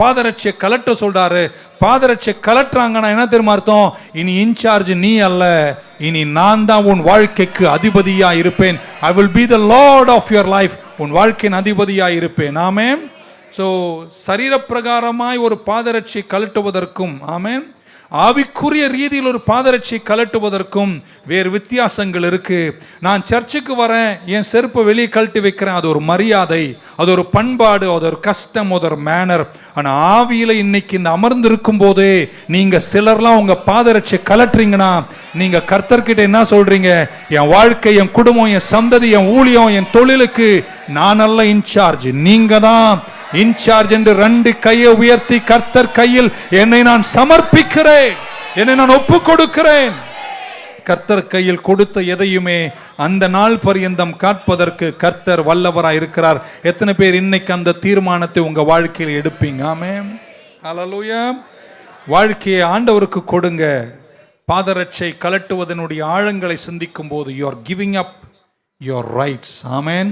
பாதரட்சியை கலட்ட சொல்றாரு. பாதரட்சியை கலட்டுறாங்கன்னா என்ன தெரியுமா அர்த்தம்? இனி இன்சார்ஜ் நீ அல்ல. இனி நான் தான் உன் வாழ்க்கைக்கு அதிபதியா இருப்பேன். I will be the lord of your life உன் வாழ்க்கையின் அதிபதியா இருப்பேன். ஆமேன். ஸோ சரீரப்பிரகாரமாய் ஒரு பாதரட்சி கலட்டுவதற்கும் ஆமேன். ஆவிக்குரிய ரீதியில் ஒரு பாதரட்சி கலட்டுவதற்கும் வேறு வித்தியாசங்கள் இருக்கு. நான் சர்ச்சுக்கு வரேன் என் செருப்பை வெளியே கழட்டி வைக்கிறேன் அது ஒரு மரியாதை அது ஒரு பண்பாடு அது ஒரு கஷ்டம் அது ஒரு மேனர் ஆனால் ஆவியில் இன்னைக்கு இந்த அமர்ந்திருக்கும் போதே நீங்க சிலர்லாம் உங்க பாதரட்சி கலட்டுறீங்கன்னா நீங்க கர்த்தர்கிட்ட என்ன சொல்றீங்க? என் வாழ்க்கை என் குடும்பம் என் சந்ததி என் ஊழியம் என் தொழிலுக்கு நான் நல்ல இன்சார்ஜ். நீங்க தான் இன்சார்ஜ் என்று ரெண்டு கையை உயர்த்தி கர்த்தர் கையில் என்னை நான் சமர்ப்பிக்கிறேன். என்னை நான் ஒப்பு கொடுக்கிறேன் கர்த்தர் கையில் கொடுத்த எதையுமே அந்த நாள் பரியந்தம் காட்பதற்கு கர்த்தர் வல்லவராய் இருக்கிறார். எத்தனை பேர் இன்னைக்கு அந்த தீர்மானத்தை உங்க வாழ்க்கையில் எடுப்பீங்க? ஆமே வாழ்க்கையை ஆண்டவருக்கு கொடுங்க. பாதரட்சை கலட்டுவதனுடைய ஆழங்களை சிந்திக்கும் போது you are giving up your rights amen.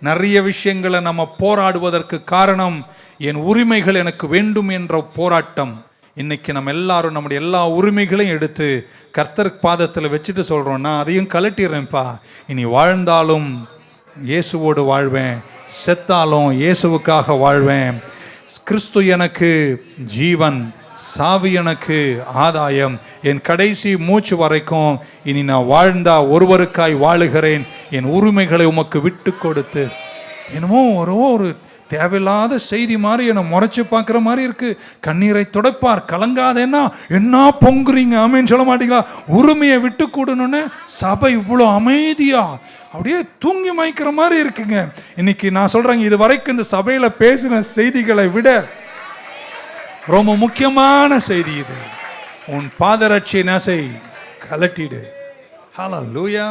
நிறைய விஷயங்களை நம்ம போராடுவதற்கு காரணம் என் உரிமைகள் எனக்கு வேண்டும் என்ற போராட்டம். இன்னைக்கு நம்ம எல்லாரும் நம்முடைய எல்லா உரிமைகளையும் எடுத்து கர்த்தர் பாதத்தில் வச்சுட்டு சொல்கிறோம் நான் அதையும் கலட்டிடுறேன்ப்பா இனி வாழ்ந்தாலும் இயேசுவோடு வாழ்வேன். செத்தாலும் இயேசுவுக்காக வாழ்வேன். கிறிஸ்து எனக்கு ஜீவன். சாவி எனக்கு ஆதாயம். என் கடைசி மூச்சு வரைக்கும் இனி நான் வாழ்ந்தா ஒருவருக்காய் வாழுகிறேன். என் உரிமைகளை உமக்கு விட்டு கொடுத்து. என்னமோ ஒரு ஒரு தேவையில்லாத செய்தி மாதிரி என்னை முறைச்சி பார்க்குற மாதிரி இருக்கு. கண்ணீரை துடைப்பார் கலங்காதேன்னா என்ன பொங்குறீங்க? அமைன்னு சொல்ல மாட்டீங்களா? உரிமையை விட்டு கூடணுன்னு சபை இவ்வளோ அமைதியா? அப்படியே தூங்கி மயக்கிற மாதிரி இருக்குங்க. இன்னைக்கு நான் சொல்றேங்க இது வரைக்கும் இந்த சபையில் பேசின செய்திகளை விட ரொம்ப முக்கியமான செய்தி இது. உன் பாதரட்சி நசை கலட்டிடு. லூயா